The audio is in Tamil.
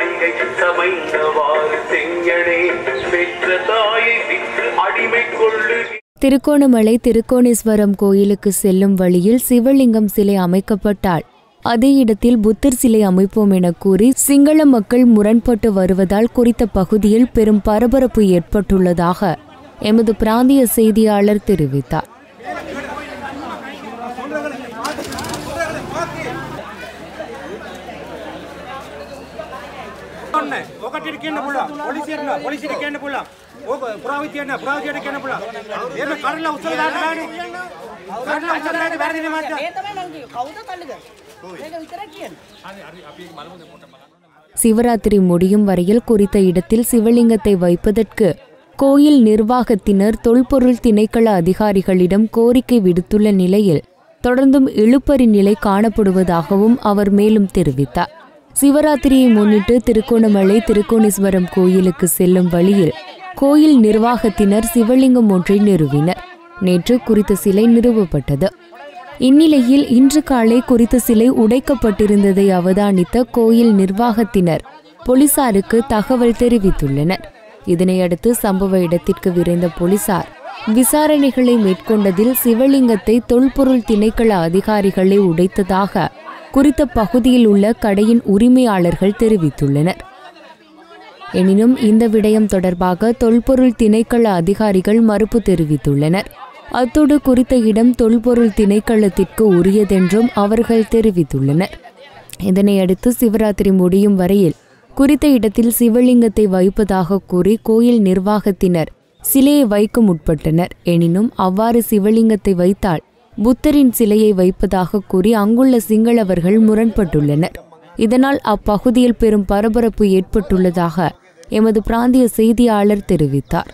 மாளிகை சமைந்தவாறு செங்கடே பெற்ற தாயை விற்று அடிமை கொள்ளு திருக்கோணமலை திருக்கோணேஸ்வரம் கோயிலுக்கு செல்லும் வழியில் சிவலிங்கம் சிலை அமைக்கப்பட்டால் அதே இடத்தில் புத்தர் சிலை அமைப்போம் என கூறி சிங்கள மக்கள் முரண்பட்டு வருவதால் குறித்த பகுதியில் பெரும் பரபரப்பு ஏற்பட்டுள்ளதாக எமது பிராந்திய செய்தியாளர் தெரிவித்தார். சிவராத்திரி முடியும் வரையில் குறித்த இடத்தில் சிவலிங்கத்தை வைப்பதற்கு கோயில் நிர்வாகத்தினர் தொல்பொருள் திணைக்கள அதிகாரிகளிடம் கோரிக்கை விடுத்துள்ள நிலையில் தொடர்ந்தும் இழுப்பறி நிலை காணப்படுவதாகவும் அவர் மேலும் தெரிவித்தார். சிவராத்திரியை முன்னிட்டு திருக்கோணமலை திருக்கோணேஸ்வரம் கோயிலுக்கு செல்லும் வழியில் கோயில் நிர்வாகத்தினர் சிவலிங்கம் ஒன்றை நிறுவினர். நேற்று குறித்த சிலை நிறுவப்பட்டது. இந்நிலையில் இன்று காலை குறித்த சிலை உடைக்கப்பட்டிருந்ததை அவதானித்த கோயில் நிர்வாகத்தினர் போலீசாருக்கு தகவல் தெரிவித்துள்ளனர். இதனையடுத்து சம்பவ இடத்திற்கு விரைந்த போலீசார் விசாரணைகளை மேற்கொண்டதில் சிவலிங்கத்தை தொல்பொருள் திணைக்கள அதிகாரிகளை உடைத்ததாக குறித்த பகுதியில் உள்ள கடையின் உரிமையாளர்கள் தெரிவித்துள்ளனர். எனினும் இந்த விடயம் தொடர்பாக தொல்பொருள் திணைக்கள அதிகாரிகள் மறுப்பு தெரிவித்துள்ளனர். அத்தோடு குறித்த இடம் தொல்பொருள் திணைக்களத்திற்கு உரியதென்றும் அவர்கள் தெரிவித்துள்ளனர். இதனையடுத்து சிவராத்திரி முடியும் வரையில் குறித்த இடத்தில் சிவலிங்கத்தை வைப்பதாக கூறி கோயில் நிர்வாகத்தினர் சிலையை வைக்க முற்பட்டனர். எனினும் அவ்வாறு சிவலிங்கத்தை வைத்தால் புத்தரின் சிலையை வைப்பதாக கூறி அங்குள்ள சிங்களவர்கள் முரண்பட்டுள்ளனர். இதனால் அப்பகுதியில் பெரும் பரபரப்பு ஏற்பட்டுள்ளதாக எமது பிராந்திய செய்தியாளர் தெரிவித்தார்.